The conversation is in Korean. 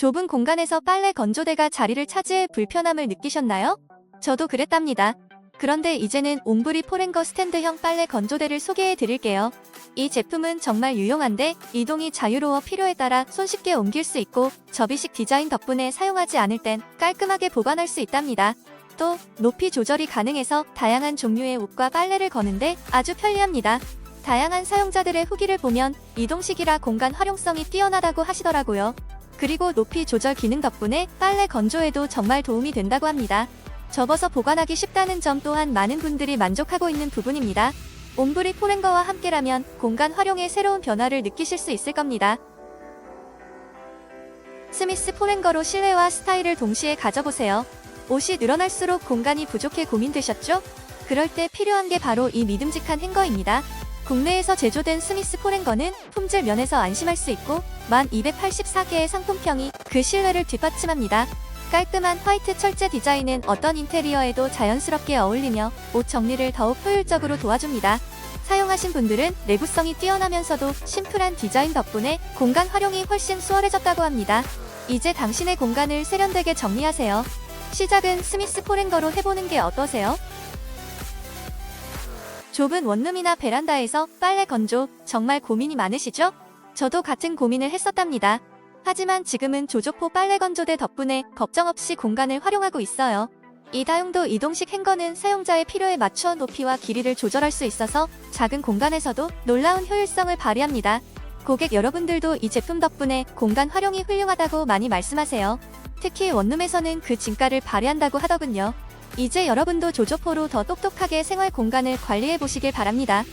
좁은 공간에서 빨래 건조대가 자리를 차지해 불편함을 느끼셨나요? 저도 그랬답니다. 그런데 이제는 옴브리 포랭거 스탠드형 빨래 건조대를 소개해 드릴게요. 이 제품은 정말 유용한데 이동이 자유로워 필요에 따라 손쉽게 옮길 수 있고 접이식 디자인 덕분에 사용하지 않을 땐 깔끔하게 보관할 수 있답니다. 또 높이 조절이 가능해서 다양한 종류의 옷과 빨래를 거는데 아주 편리합니다. 다양한 사용자들의 후기를 보면 이동식이라 공간 활용성이 뛰어나다고 하시더라고요. 그리고 높이 조절 기능 덕분에 빨래 건조에도 정말 도움이 된다고 합니다. 접어서 보관하기 쉽다는 점 또한 많은 분들이 만족하고 있는 부분입니다. 옴브리 포랭거와 함께라면 공간 활용의 새로운 변화를 느끼실 수 있을 겁니다. 스미스 포랭거로 실내와 스타일을 동시에 가져보세요. 옷이 늘어날수록 공간이 부족해 고민되셨죠? 그럴 때 필요한 게 바로 이 믿음직한 행거입니다. 국내에서 제조된 스미스 포랭거는 품질 면에서 안심할 수 있고 1284개의 상품평이 그 신뢰를 뒷받침합니다. 깔끔한 화이트 철제 디자인은 어떤 인테리어에도 자연스럽게 어울리며 옷 정리를 더욱 효율적으로 도와줍니다. 사용하신 분들은 내구성이 뛰어나면서도 심플한 디자인 덕분에 공간 활용이 훨씬 수월해졌다고 합니다. 이제 당신의 공간을 세련되게 정리하세요. 시작은 스미스 포랭거로 해보는 게 어떠세요? 좁은 원룸이나 베란다에서 빨래 건조 정말 고민이 많으시죠? 저도 같은 고민을 했었답니다. 하지만 지금은 조조포 빨래 건조대 덕분에 걱정 없이 공간을 활용하고 있어요. 이 다용도 이동식 행거는 사용자의 필요에 맞춰 높이와 길이를 조절할 수 있어서 작은 공간에서도 놀라운 효율성을 발휘합니다. 고객 여러분들도 이 제품 덕분에 공간 활용이 훌륭하다고 많이 말씀하세요. 특히 원룸에서는 그 진가를 발휘한다고 하더군요. 이제 여러분도 조조포로 더 똑똑하게 생활 공간을 관리해 보시길 바랍니다.